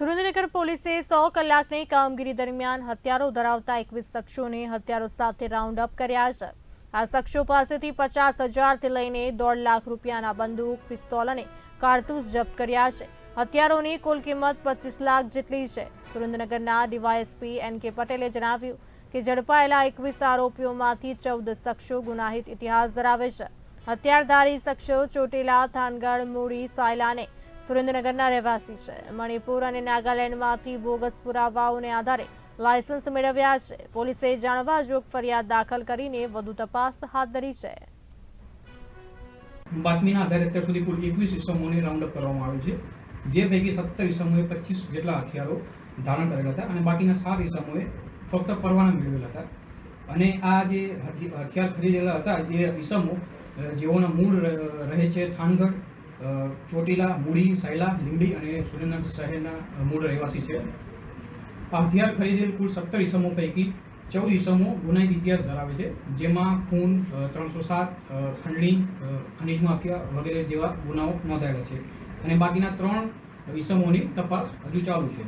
સુરેન્દ્રનગર પોલીસે સો કલાકની કામગીરી દરમિયાન હથિયારો ધરાવતા એકવીસ શખ્સોને હથિયારો સાથે રાઉન્ડ અપ કર્યા છે. આ શખ્સો પાસેથી પચાસ હજારથી લઈને દોઢ લાખ રૂપિયાના બંદૂક, પિસ્તોલ અને કારતૂસ જપ્ત કર્યા છે. હથિયારોની કુલ કિંમત પચીસ લાખ જેટલી છે. સુરેન્દ્રનગરના ડીવાયએસપી એન કે પટેલે જણાવ્યું કે ઝડપાયેલા એકવીસ આરોપીઓમાંથી ચૌદ શખ્સો ગુનાહિત ઇતિહાસ ધરાવે છે. હથિયારધારી શખ્સો ચોટીલા, થાનગઢ, મૂડી સાયલાને સુરેન્દ્રનગરના રહેવાસી છે. મણિપુર અને નાગાલેન્ડમાંથી બોગસ પુરાવાઓને આધારે લાયસન્સ મેળવ્યા છે. પોલીસે જાણવા જોગ ફરિયાદ દાખલ કરીને વધુ તપાસ હાથ ધરી છે. બાતમીના આધારે અત્યાર સુધી કુલ એકવીસ ઇસમોને રાઉન્ડઅપ કરવામાં આવે છે. જે પૈકી સત્તર ઇસમોએ પચીસ જેટલા હથિયારો ધારણ કરેલા હતા અને બાકીના સાત ઇસમોએ ફક્ત પરવાના મેળવેલા હતા. અને આ જે હથિયાર ખરીદેલા હતા, એ ઇસમો જેઓના મૂળ રહે છે થાનગઢ ચોટીલા, મૂડી, સાયલા, લીંબડી અને સુરેન્દ્રનગર શહેરના મૂળ રહેવાસી છે. આ હથિયાર ખરીદેલ કુલ સત્તર ઇસમો પૈકી ચૌદ ઇસમો ગુનાહિત ઇતિહાસ ધરાવે છે, જેમાં ખૂન ત્રણસો સાત ખંડણી ખનીજ માફિયા વગેરે જેવા ગુનાઓ નોંધાયેલા છે. અને બાકીના ત્રણ ઇસમોની તપાસ હજુ ચાલુ છે.